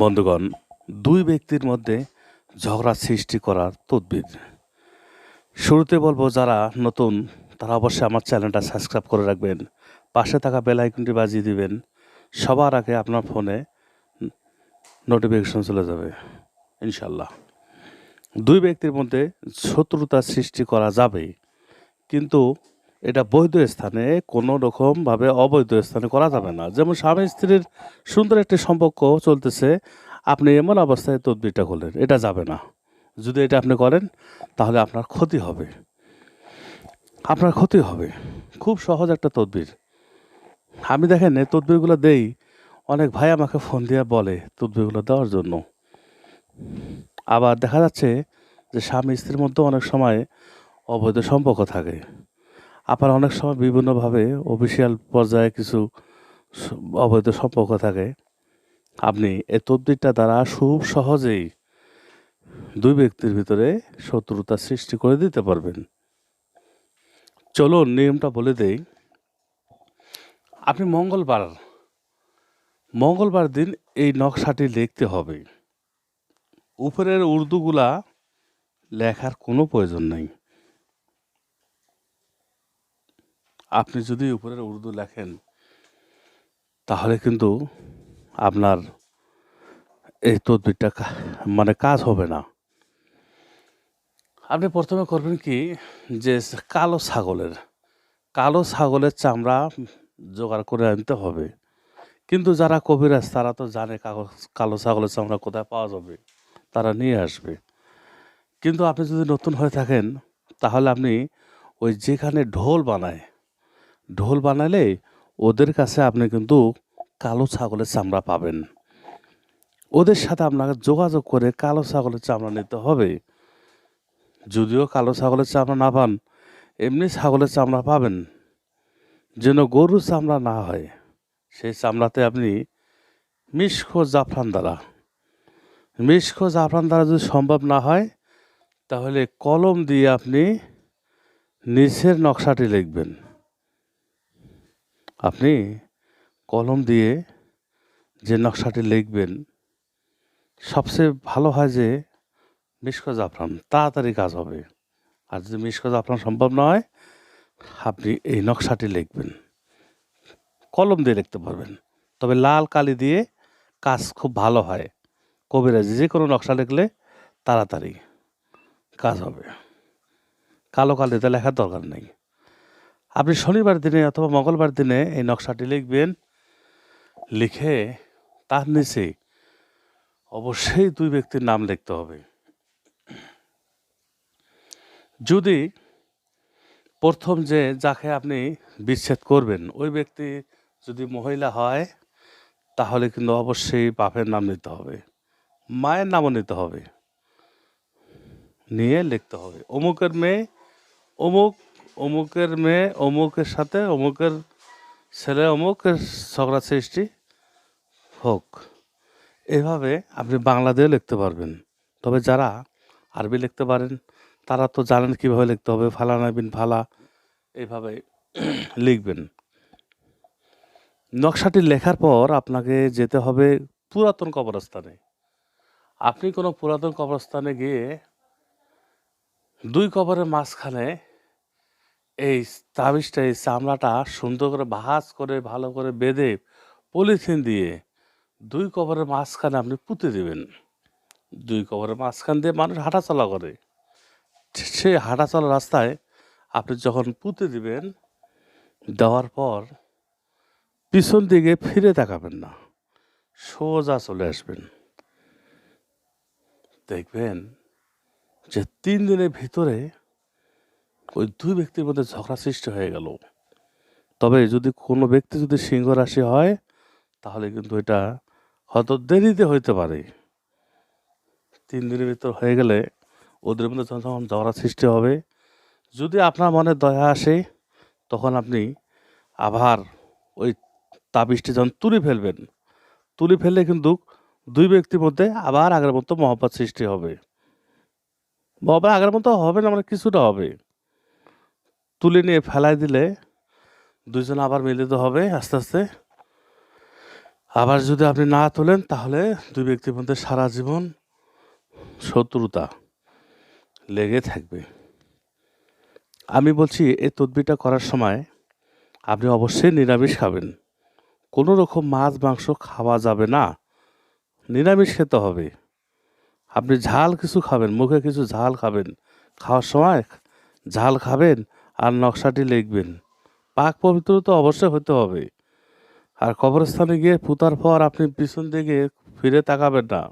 বন্ধুগণ, দুই ব্যক্তির মধ্যে ঝগড়া সৃষ্টি করার তদবির। শুরুতে বলব, যারা নতুন, তারা অবশ্যই আমার চ্যানেলটা সাবস্ক্রাইব করে রাখবেন। পাশে থাকা বেল আইকনটি বাজিয়ে দিবেন। সবার আগে আপনার ফোনে নোটিফিকেশন চলে যাবে ইনশাল্লাহ দুই ব্যক্তির মধ্যে শত্রুতা সৃষ্টি করা যাবে কিন্তু এটা বৈধ স্থানে কোনো রকমভাবে অবৈধ স্থানে করা যাবে না। যেমন স্বামী স্ত্রীর সুন্দর একটি সম্পর্ক চলতেছে, আপনি এমন অবস্থায় তদবিরটা করলেন, এটা যাবে না। যদি এটা আপনি করেন, তাহলে আপনার ক্ষতি হবে। আপনার ক্ষতি হবে। খুব সহজ একটা তদবির। আমি দেখেন, এই তদবিরগুলো দেই, অনেক ভাই আমাকে ফোন দিয়ে বলে তদবিরগুলো দেওয়ার জন্য। আবার দেখা যাচ্ছে যে স্বামী স্ত্রীর মধ্যে অনেক সময় অবৈধ সম্পর্ক থাকে। আবার অনেক সময় বিভিন্নভাবে অফিসিয়াল পর্যায়ে কিছু অবৈধ সম্পর্ক থাকে। আপনি এই তদবিরটা দ্বারা খুব সহজেই দুই ব্যক্তির ভিতরে শত্রুতা সৃষ্টি করে দিতে পারবেন। চলুন নিয়মটা বলে দেই। আপনি মঙ্গলবার মঙ্গলবার দিন এই নকশাটি লিখতে হবে। উপরের উর্দুগুলা লেখার কোনো প্রয়োজন নেই। আপনি যদি উপরের উর্দু লেখেন, তাহলে কিন্তু আপনার এই তদবিরটা মানে কাজ হবে না। আপনি প্রথমে করবেন কি, যে কালো ছাগলের কালো ছাগলের চামড়া জোগাড় করে আনতে হবে। কিন্তু যারা কবিরাজ, তারা তো জানে কালো ছাগলের চামড়া কোথায় পাওয়া যাবে, তারা নিয়ে আসবে। কিন্তু আপনি যদি নতুন হয়ে থাকেন, তাহলে আপনি ওই যেখানে ঢোল বানায় ঢোল বানালে ওদের কাছে আপনি কিন্তু কালো ছাগলের চামড়া পাবেন। ওদের সাথে আপনাকে যোগাযোগ করে কালো ছাগলের চামড়া নিতে হবে। যদিও কালো ছাগলের চামড়া না পান, এমনি ছাগলের চামড়া পাবেন। যেন গরুর চামড়া না হয়, সেই চামড়াতে আপনি মিশকো জাফরান দ্বারা। মিশকো জাফরান দ্বারা যদি সম্ভব না হয়, তাহলে কলম দিয়ে আপনি নিচের নকশাটি লিখবেন। আপনি কলম দিয়ে যে নকশাটি লিখবেন, সবচেয়ে ভালো হয় যে মিশকো জাফরান তাড়াতাড়ি কাজ হবে। আর যদি মিশকো জাফরান সম্ভব না হয়, আপনি এই নকশাটি লিখবেন। কলম দিয়ে লিখতে পারবেন। তবে লাল কালি দিয়ে কাজ খুব ভালো হয়। কবিরাজি, যে কোনো নকশা লিখলে তাড়াতাড়ি কাজ হবে। কালো কালিতে লেখার দরকার নেই। আপনি শনিবার দিনে অথবা মঙ্গলবার দিনে এই নকশাটি লিখবেন। লিখে তার নিচে অবশ্যই দুই ব্যক্তির নাম লিখতে হবে। যদি প্রথম যে যাকে আপনি বিচ্ছেদ করবেন, ওই ব্যক্তি যদি মহিলা হয়, তাহলে কিন্তু অবশ্যই বাপের নাম নিতে হবে, মায়ের নামও নিতে হবে। নিয়ে লিখতে হবে। অমুকের মেয়ে, অমুক অমুকের মেয়ে, অমুকের সাথে, অমুকের ছেলে, অমুকের ঝগড়া সৃষ্টি হোক। এভাবে আপনি বাংলা দিয়ে লিখতে পারবেন। তবে যারা আরবি লিখতে পারেন, তারা তো জানেন কীভাবে লিখতে হবে, ফালানা বিন ফালা এইভাবে লিখবেন। নকশাটি লেখার পর আপনাকে যেতে হবে পুরাতন কবরস্থানে। আপনি কোনো পুরাতন কবরস্থানে গিয়ে দুই কবরের মাঝখানে এই তাবিজটা, এই চামড়াটা সুন্দর করে ভাঁজ করে, ভালো করে বেঁধে পলিথিন দিয়ে দুই কবরের মাঝখানে আপনি পুঁতে দেবেন। দুই কবরের মাঝখান দিয়ে মানুষ হাঁটাচলা করে। সেই হাঁটাচলা রাস্তায় আপনি যখন পুঁতে দিবেন, দেওয়ার পর পিছন দিকে ফিরে তাকাবেন না, সোজা চলে আসবেন। দেখবেন যে তিন দিনের ভিতরে ওই দুই ব্যক্তির মধ্যে ঝগড়া সৃষ্টি হয়ে গেল। তবে যদি কোনো ব্যক্তি যদি সিংহ রাশি হয়, তাহলে কিন্তু এটা হয়তো দেরিতে হইতে পারে। তিন দিনের ভিতর হয়ে গেলে ওদের মধ্যে যখন ঝগড়া সৃষ্টি হবে। যদি আপনার মনে দয়া আসে, তখন আপনি আবার ওই তাবিজটি যখন তুলে ফেলবেন, তুলে ফেললে কিন্তু দুই ব্যক্তির মধ্যে আবার আগের মতো মহব্বত সৃষ্টি হবে। মহব্বত আগের মতো হবে না মানে কিছুটা হবে। তুলে নিয়ে ফেলাই দিলে দুইজন আবার মিলিত হবে আস্তে আস্তে। আবার যদি আপনি না তোলেন, তাহলে দুই ব্যক্তির মধ্যে সারা জীবন শত্রুতা লেগে থাকবে। আমি বলছি, এই তদবিটা করার সময় আপনি অবশ্যই নিরামিষ খাবেন। কোনো রকম মাছ, মাংস খাওয়া যাবে না। নিরামিষ খেতে হবে। আপনি ঝাল কিছু খাবেন, মুখে কিছু ঝাল খাবেন। খাওয়ার সময় ঝাল খাবেন আর নকশাটি লিখবেন। পাক পবিত্র তো অবশ্যই হতে হবে। আর কবরস্থানে গিয়ে পুতার পর আপনি পিছন দিকে ফিরে তাকাবেন না।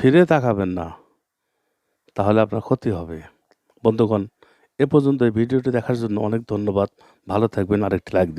ফিরে তাকাবেন না। তাহলে আপনার ক্ষতি হবে। বন্ধুগণ, এ পর্যন্ত এই ভিডিওটি দেখার জন্য অনেক ধন্যবাদ। ভালো থাকবেন। আরেকটি লাইক দিন